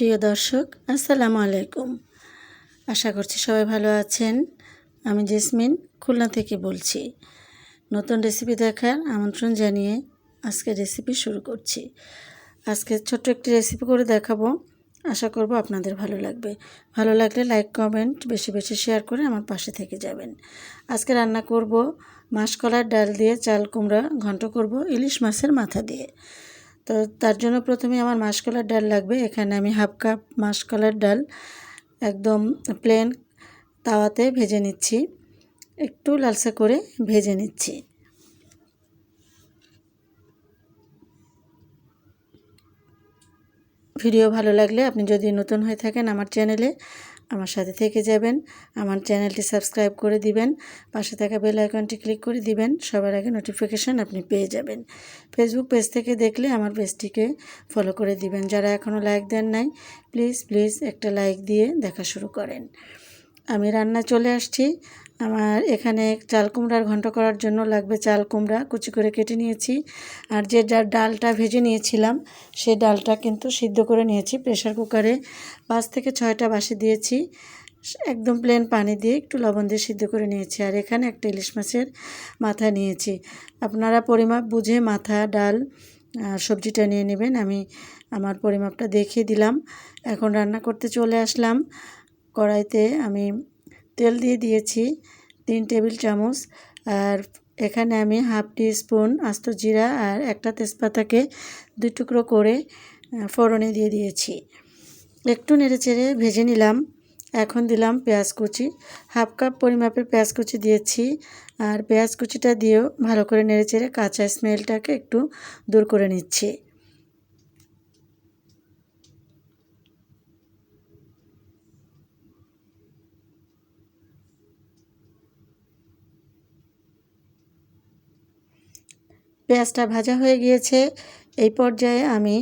প্রিয় দর্শক, আসসালামু আলাইকুম। আশা করছি সবাই ভালো আছেন। আমি জেসমিন, খুলনা থেকে বলছি। নতুন রেসিপি দেখার আমন্ত্রণ জানিয়ে আজকে রেসিপি শুরু করছি। আজকে ছোট্ট একটি রেসিপি করে দেখাবো। আশা করব আপনাদের ভালো লাগবে। ভালো লাগলে লাইক, কমেন্ট, বেশি বেশি শেয়ার করে আমার পাশে থেকে যাবেন। আজকে রান্না করব মাসকলার ডাল দিয়ে চাল কুমড়া, ঘন্ট করব ইলিশ মাছের মাথা দিয়ে। তো তার জন্য প্রথমে আমার মাসকলার ডাল লাগবে। এখানে আমি হাফ কাপ মাসকলার ডাল একদম প্লেন তাওয়াতে ভেজে নিচ্ছি। একটু লালসা করে ভেজে নিচ্ছি। ভিডিও ভালো লাগলে আপনি যদি নতুন হয়ে থাকেন আমার চ্যানেলে আমার সাথে থেকে যাবেন, আমার চ্যানেলটি সাবস্ক্রাইব করে দিবেন, পাশে থাকা বেল আইকনটি ক্লিক করে দিবেন, সবার আগে নোটিফিকেশান আপনি পেয়ে যাবেন। ফেসবুক পেজ থেকে দেখলে আমার পেজটিকে ফলো করে দিবেন। যারা এখনও লাইক দেন নাই প্লিজ প্লিজ একটা লাইক দিয়ে দেখা শুরু করেন। আমি রান্না চলে আসছি। আমার এখানে চাল কুমড়ার ঘন্ট করার জন্য লাগবে চাল কুমড়া, কুচি করে কেটে নিয়েছি। আর যে ডালটা ভেজে নিয়েছিলাম সেই ডালটা কিন্তু সিদ্ধ করে নিয়েছি প্রেশার কুকারে। পাঁচ থেকে ছয়টা বাসি দিয়েছি, একদম প্লেন পানি দিয়ে একটু লবণ দিয়ে সিদ্ধ করে নিয়েছি। আর এখানে একটা ইলিশ মাছের মাথা নিয়েছি। আপনারা পরিমাপ বুঝে মাথা, ডাল সবজিটা নিয়ে নেবেন। আমি আমার পরিমাপটা দেখিয়ে দিলাম। এখন রান্না করতে চলে আসলাম। কড়াইতে আমি তেল দিয়ে দিয়েছি তিন টেবিল চামচ। আর এখানে আমি হাফ টি স্পুন আস্ত জিরা আর একটা তেজপাতাকে দুই টুকরো করে ফোড়নে দিয়ে দিয়েছি। একটু নেড়ে চেড়ে ভেজে নিলাম। এখন দিলাম পেঁয়াজ কুচি। হাফ কাপ পরিমাপের পেঁয়াজ কুচি দিয়েছি। আর পেঁয়াজ কুচিটা দিয়েও ভালো করে নেড়ে চেড়ে কাঁচা স্মেলটাকে একটু দূর করে নিচ্ছি। পেঁয়াজটা ভাজা হয়ে গিয়েছে। এই পর্যায়ে আমি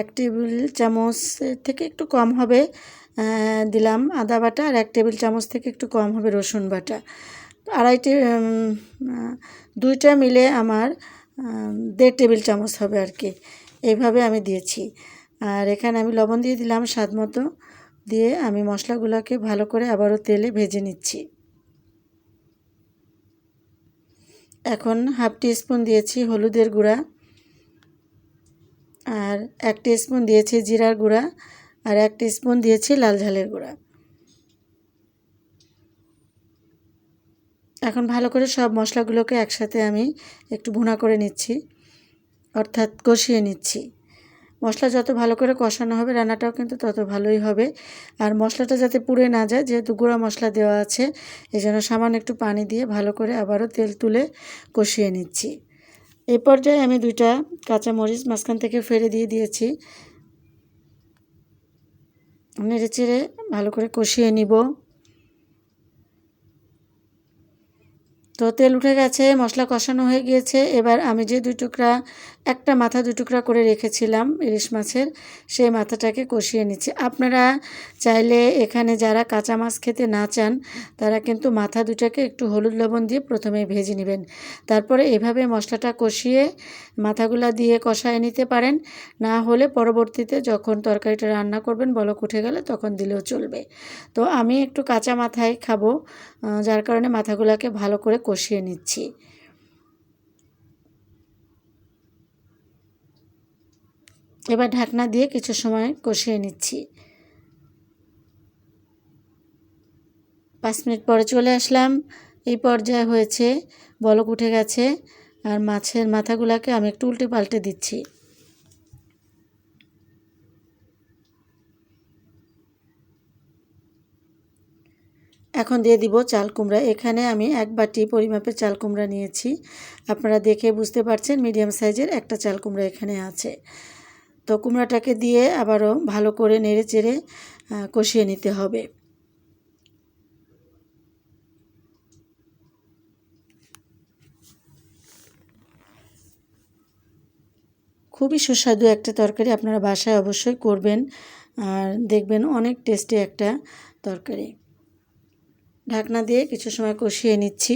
এক টেবিল চামচ থেকে একটু কম হবে দিলাম আদা বাটা আর এক টেবিল চামচ থেকে একটু কম হবে রসুন বাটা। আড়াইটি দুইটা মিলে আমার দেড় টেবিল চামচ হবে আর কি। এইভাবে আমি দিয়েছি। আর এখানে আমি লবণ দিয়ে দিলাম স্বাদ মতো। দিয়ে আমি মশলাগুলোকে ভালো করে আবারও তেলে ভেজে নিচ্ছি। এখন হাফ স্পুন দিয়েছি হলুদের গুঁড়া আর এক স্পুন দিয়েছি জিরার গুঁড়া আর এক স্পুন দিয়েছি লাল ঝালের গুঁড়া। এখন ভালো করে সব মশলাগুলোকে একসাথে আমি একটু ভুনা করে নিচ্ছি, অর্থাৎ কষিয়ে নিচ্ছি। মশলা যত ভালো করে কষানো হবে, রান্নাটাও কিন্তু তত ভালোই হবে। আর মশলাটা যাতে পুড়ে না যায়, যেহেতু গুঁড়া মশলা দেওয়া আছে এই জন্য সামান্য একটু পানি দিয়ে ভালো করে আবারও তেল তুলে কষিয়ে নিচ্ছি। এই পর্যায়ে আমি দুইটা কাঁচামরিচ মাঝখান থেকে ফেলে দিয়ে দিয়েছি। নেড়ে চেড়ে ভালো করে কষিয়ে নিব। তো তেল উঠে গেছে, মশলা কষানো হয়ে গিয়েছে। এবার আমি যে দুই টুকরা, একটা মাথা দুই টুকরা করে রেখেছিলাম ইলিশ মাছের, সেই মাথাটাকে কষিয়ে নিচ্ছি। আপনারা চাইলে এখানে যারা কাঁচা মাছ খেতে না চান, তারা কিন্তু মাথা দুটাকে একটু হলুদ লবণ দিয়ে প্রথমে ভেজে নেবেন। তারপরে এভাবে মশলাটা কষিয়ে মাথাগুলা দিয়ে কষায় নিতে পারেন। না হলে পরবর্তীতে যখন তরকারিটা রান্না করবেন, বলক উঠে গেলে তখন দিলেও চলবে। তো আমি একটু কাঁচা মাথায় খাব যার কারণে মাথাগুলাকে ভালো করে কষিয়ে নিচ্ছি। এবার ঢাকনা দিয়ে কিছু সময় কষিয়ে নিচ্ছি। পাঁচ মিনিট পরে চলে আসলাম। এই পর্যায়ে হয়েছে, বলক উঠে গেছে, আর মাছের মাথাগুলোকে আমি একটু উল্টে পাল্টে দিচ্ছি। এখন দিয়ে দিব চাল কুমড়া। এখানে আমি এক বাটি পরিমাপের চাল কুমড়া নিয়েছি। আপনারা দেখে বুঝতে পারছেন মিডিয়াম সাইজের একটা চাল কুমড়া এখানে আছে। তো কুমড়াটাকে দিয়ে আবারও ভালো করে নেড়ে চেড়ে কষিয়ে নিতে হবে। খুবই সুস্বাদু একটা তরকারি আপনারা বাসায় অবশ্যই করবেন। আর দেখবেন অনেক টেস্টি একটা তরকারি। ঢাকনা দিয়ে কিছু সময় কষিয়ে নিচ্ছি।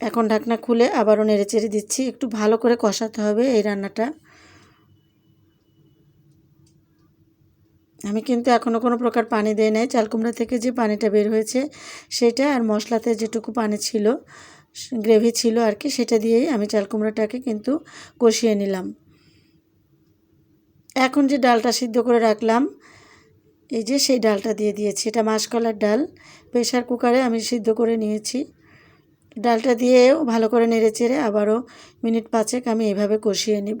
এখন ঢাকনা খুলে আবারও নেড়ে চেড়ে দিচ্ছি। একটু ভালো করে কষাতে হবে এই রান্নাটা। আমি কিন্তু এখনও কোনো প্রকার পানি দেই নাই। চাল কুমড়া থেকে যে পানিটা বের হয়েছে সেটা আর মশলাতে যেটুকু পানি ছিল, গ্রেভি ছিল আর কি, সেটা দিয়েই আমি চাল কুমড়াটাকে কিন্তু কষিয়ে নিলাম। এখন যে ডালটা সিদ্ধ করে রাখলাম এই যে সেই ডালটা দিয়ে দিয়েছি, এটা মাসকলার ডাল। প্রেশার কুকারে আমি সিদ্ধ করে নিয়েছি। ডালটা দিয়েও ভালো করে নেড়ে চেড়ে আবারও মিনিট পাঁচেক আমি এভাবে কষিয়ে নেব।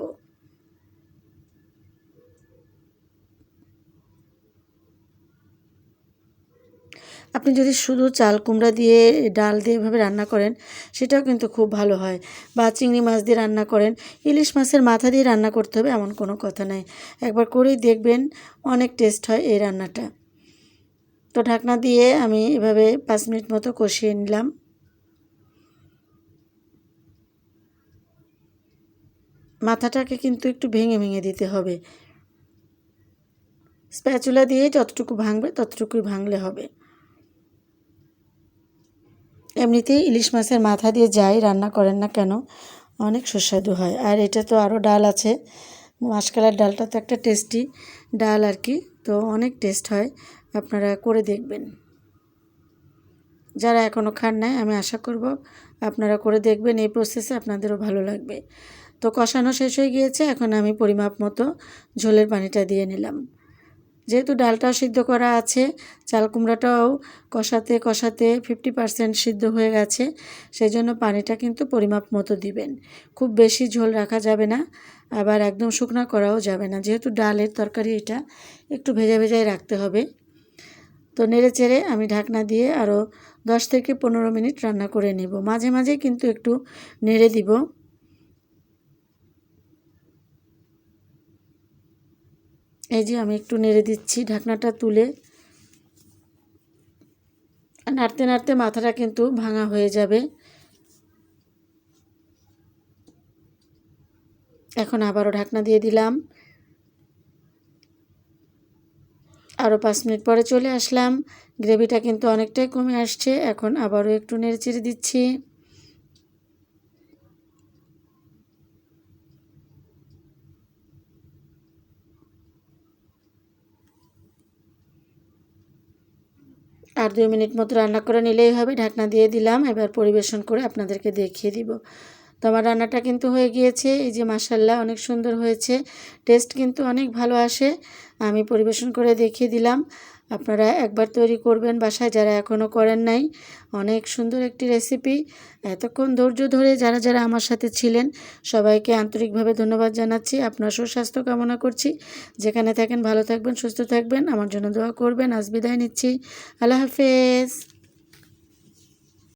আপনি যদি শুধু চাল কুমড়া দিয়ে ডাল দিয়ে এভাবে রান্না করেন, সেটাও কিন্তু খুব ভালো হয়। বা চিংড়ি মাছ দিয়ে রান্না করেন, ইলিশ মাছের মাথা দিয়ে রান্না করতে হবে এমন কোনো কথা নাই। একবার করেই দেখবেন অনেক টেস্ট হয় এই রান্নাটা। তো ঢাকনা দিয়ে আমি এভাবে পাঁচ মিনিট মতো কষিয়ে নিলাম। মাথাটাকে কিন্তু একটু ভেঙে ভেঙে দিতে হবে। স্প্যাচুলা দিয়ে যতটুকু ভাঙবে ততটুকুই ভাঙলে হবে। এমনিতেই ইলিশ মাছের মাথা দিয়ে যাই, রান্না করেন না কেন? অনেক সুস্বাদু হয়। আর এটা তো আরও ডাল আছে। মাসকালার ডালটা তো একটা টেস্টি ডাল আর কি, তো অনেক টেস্ট হয়। আপনারা করে দেখবেন। যারা এখনও খান নাই, আমি আশা করব আপনারা করে দেখবেন। এই প্রসেসে আপনাদেরও ভালো লাগবে। তো কষানো শেষ হয়ে গিয়েছে, এখন আমি পরিমাপ মতো ঝোলের পানিটা দিয়ে নিলাম। যেহেতু ডালটাও সিদ্ধ করা আছে, চাল কুমড়াটাও কষাতে কষাতে ফিফটি পারসেন্ট সিদ্ধ হয়ে গেছে সেই জন্য পানিটা কিন্তু পরিমাপ মতো দিবেন। খুব বেশি ঝোল রাখা যাবে না, আবার একদম শুকনা করাও যাবে না। যেহেতু ডালের তরকারি এটা, একটু ভেজা ভেজাই রাখতে হবে। তো নেড়ে চেড়ে আমি ঢাকনা দিয়ে আরও দশ থেকে পনেরো মিনিট রান্না করে নেব। মাঝে মাঝে কিন্তু একটু নেড়ে দিব। এই যে আমি একটু নেড়ে দিচ্ছি ঢাকনাটা তুলে। নাড়তে নাড়তে মাথাটা কিন্তু ভাঙা হয়ে যাবে। এখন আবারও ঢাকনা দিয়ে দিলাম। আরও পাঁচ মিনিট পরে চলে আসলাম। গ্রেভিটা কিন্তু অনেকটাই কমে আসছে। এখন আবারও একটু নেড়ে চেড়ে দিচ্ছি। আর দুই মিনিট মতো রান্না করে নিলেই হবে। ঢাকনা দিয়ে দিলাম, এবার পরিবেশন করে আপনাদেরকে দেখিয়ে দিব। তো আমার রান্নাটা কিন্তু হয়ে গিয়েছে। এই যে মাসাল্লাহ অনেক সুন্দর হয়েছে। টেস্ট কিন্তু অনেক ভালো আসে। আমি পরিবেশন করে দেখিয়ে দিলাম। আপনারা একবার তৈরি করবেন বাসায়, যারা এখনও করেন নাই। অনেক সুন্দর একটি রেসিপি এতক্ষণ ধৈর্য ধরে যারা যারা আমার সাথে ছিলেন, সবাইকে আন্তরিকভাবে ধন্যবাদ জানাচ্ছি। আপনার সুস্বাস্থ্য কামনা করছি। যেখানে থাকেন ভালো থাকবেন, সুস্থ থাকবেন। আমার জন্য দোয়া করবেন। আজ বিদায় নিচ্ছি। আল্লাহ হাফেজ।